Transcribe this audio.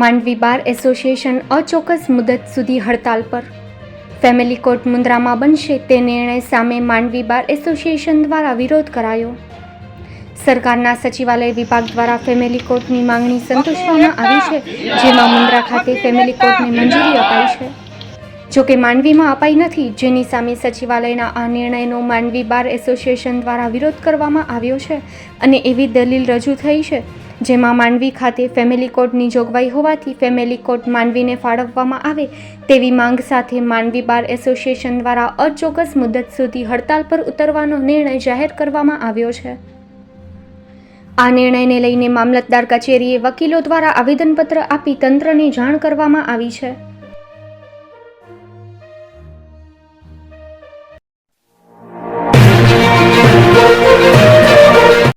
Mandvi bar association અચોક્કસ મુદત સુધી હડતાલ પર. ફેમિલી કોર્ટ મુન્દ્રામાં બનશે તે નિર્ણય સામે માંડવી બાર એસોસિએશન દ્વારા વિરોધ કરાયો. સરકારના સચિવાલય વિભાગ દ્વારા ફેમિલી કોર્ટની માંગણી સંતોષવામાં આવી છે, જેમાં મુન્દ્રા ખાતે ફેમિલી કોર્ટને મંજૂરી અપાઈ છે. જોકે માંડવીમાં અપાઈ નથી, જેની સામે સચિવાલયના આ નિર્ણયનો માંડવી બાર એસોસિએશન દ્વારા વિરોધ કરવામાં આવ્યો છે અને એવી દલીલ રજૂ થઈ છે જેમાં માંડવી ખાતે ફેમિલી કોર્ટની જોગવાઈ હોવાથી ફેમિલી કોર્ટ માંડવીને ફાળવવામાં આવે તેવી માંગ સાથે માંડવી બાર એસોસિએશન દ્વારા અચોક્કસ મુદત સુધી હડતાલ પર ઉતરવાનો નિર્ણય જાહેર કરવામાં આવ્યો છે. આ નિર્ણયને લઈને મામલતદાર કચેરીએ વકીલો દ્વારા આવેદનપત્ર આપી તંત્રને જાણ કરવામાં આવી છે.